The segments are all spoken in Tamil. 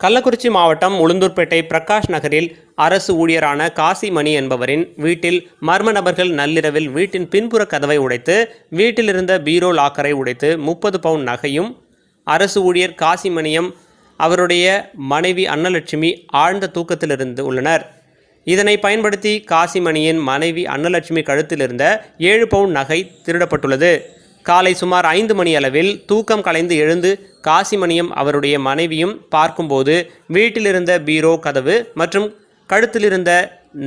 கள்ளக்குறிச்சி மாவட்டம் உளுந்தூர்பேட்டை பிரகாஷ் நகரில் அரசு ஊழியரான காசிமணி என்பவரின் வீட்டில் மர்ம நபர்கள் நள்ளிரவில் வீட்டின் பின்புற கதவை உடைத்து வீட்டிலிருந்த பீரோ லாக்கரை உடைத்து முப்பது பவுன் நகையும் அரசு ஊழியர் காசிமணியம் அவருடைய மனைவி அன்னலட்சுமி ஆழ்ந்த தூக்கத்திலிருந்து உள்ளனர். இதனை பயன்படுத்தி காசிமணியின் மனைவி அன்னலட்சுமி கழுத்தில் இருந்த ஏழு பவுன் நகை திருடப்பட்டுள்ளது. காலை சுமார் ஐந்து மணி அளவில் தூக்கம் கலைந்து எழுந்து காசிமணியம் அவருடைய மனைவியும் பார்க்கும்போது வீட்டிலிருந்த பீரோ கதவு மற்றும் கழுத்திலிருந்த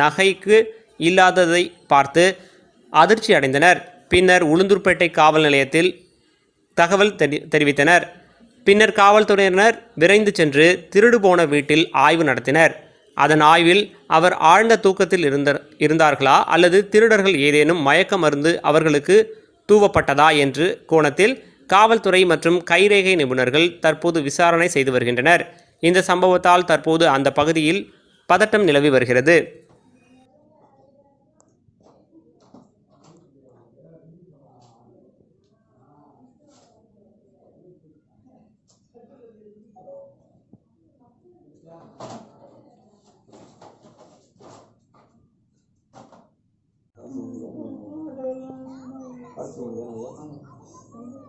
நகைக்கு இல்லாததை பார்த்து அதிர்ச்சி அடைந்தனர். பின்னர் உளுந்தூர்பேட்டை காவல் நிலையத்தில் தகவல் தெரி தெரிவித்தனர். பின்னர் காவல்துறையினர் விரைந்து சென்று திருடு போன வீட்டில் ஆய்வு நடத்தினர். அதன் ஆய்வில் அவர் ஆழ்ந்த தூக்கத்தில் இருந்த இருந்தார்களா அல்லது திருடர்கள் ஏதேனும் மயக்க மருந்து அவர்களுக்கு தூவப்பட்டதா என்று கோணத்தில் காவல்துறை மற்றும் கைரேகை நிபுணர்கள் தற்போது விசாரணை செய்து வருகின்றனர். இந்த சம்பவத்தால் தற்போது அந்த பகுதியில் பதட்டம் நிலவி வருகிறது.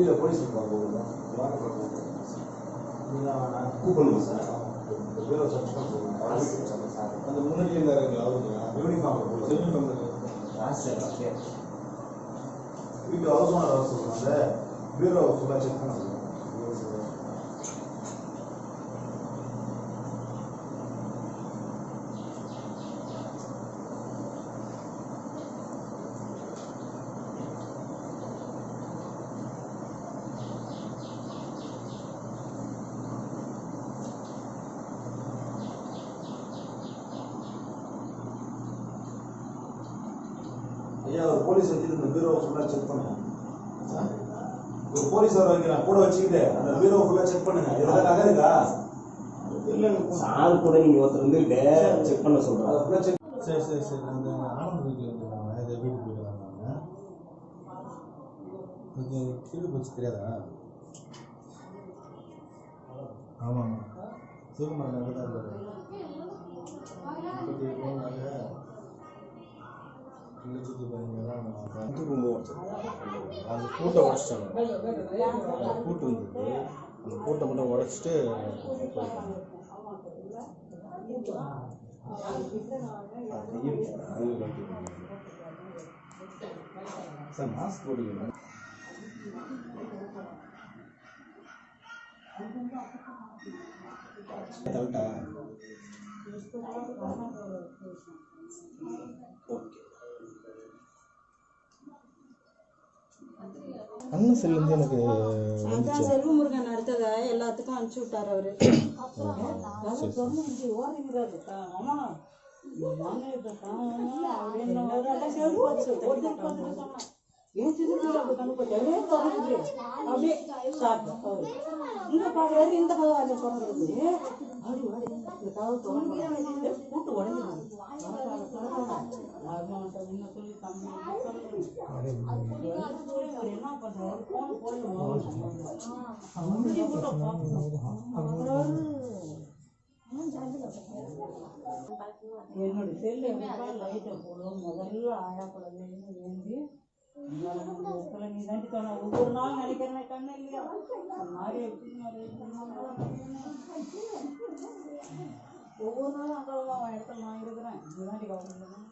வெளியில போலீஸ் இருப்பாங்க கூப்பிடணும் சார். பேரை சர்ச் பண்ணுங்க அந்த முன்னாடி இருந்தாருங்களா யூனிஃபார்ம் யூனிஃபார்ம் வீட்டு அவசரம் அவசரம் அந்த பீரோ ஃபுல்லாக செக் பண்ண சொல்லுங்க ஐயா ஒரு போலீஸ் வச்சுட்டு இந்த பீரோ ஃபுல்லாக செக் பண்ணுங்க. ஒரு போலீஸ் வர வைக்கலாம் கூட வச்சுக்கிட்டு அந்த பீரோ ஃபுல்லாக செக் பண்ணுங்க. இதெல்லாம் நகை இருக்கா? சார் கூட நீங்க ஒருத்தர் வந்துட்டு செக் பண்ண சொல்றாரு. அதை ஃபுல்லாக செக் சரி சரி சரி. அந்த ஆனந்த் வீட்டில் இருந்துருக்காங்க இதை வந்தாங்க இது கீழே போச்சு தெரியாதா? ஆமாம் ஆமாம் சிவகுமார் நகர் தான் இருக்காரு. முப்பத்தி வந்து அந்த பூட்டை உடச்சிட்டாங்க அந்த பூட்டு இருந்தது அந்த பூட்டை மட்டும் உடச்சிட்டு சார் மாஸ்க் போட்டுக்கணும் ஓகே அண்ணன் செல்லேருந்து எனக்கு அதான் செல்வமுருகன் அடுத்தத எல்லாத்துக்கும் அனுப்பிச்சு விட்டார் அவரு. இந்த கதவு அதை திறந்துருக்கு. ஆடி, ஆடி, இந்த கதவு திறந்து, பூட்டு உடைஞ்சிருக்கு. திறக்காத, திறக்காத. அவன்கிட்ட என்ன சொல்லி தம்பி, அவர் என்ன பண்றாரு? போன் என்னோட செல்லு லைட்டை போடுவோம் முதல்ல ஆழப்படவேன்னு ஏந்தி நீ தாண்டி ஒவ்வொரு நாள் நினைக்கிறேன் கண்ணு இல்லையா மாதிரி ஒவ்வொரு நாளும் அங்கே அவன் இடத்துல நான் இருக்கிறேன் இதுதான் தாண்டி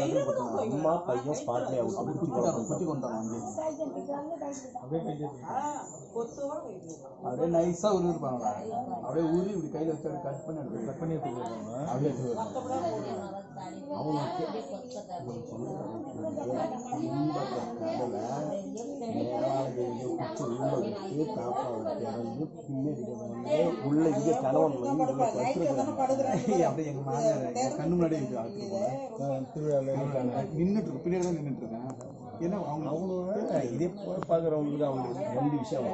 அம்மா பையன் ஸ்பாட்லேயே அவுட் அப்படியே குத்தி குத்தி கொண்டாங்க அப்படியே அப்படியே நைஸாக உருவி இருப்பாங்க அப்படியே உருவி இப்படி கையில் வச்சு அப்படியே கட் பண்ணி எடுத்து கட் பண்ணி எடுத்து வந்து அப்படியே எடுத்து வருவாங்க அவனுக்கு உள்ள இங்கே கணவன் வந்து உள்ள படுத்துருக்காங்க அப்படியே எங்கள் மாமியார் கண்ணு முன்னாடி இருக்கு அழைச்சிட்டு நின்றுட்டு இருக்கு. பின்னாடி தான் நின்றுட்டு இருக்கேன் ஏன்னா அவங்க அவங்களும் இதே போல பார்க்குறவங்களுக்கு அவங்களுக்கு ரெண்டு விஷயம்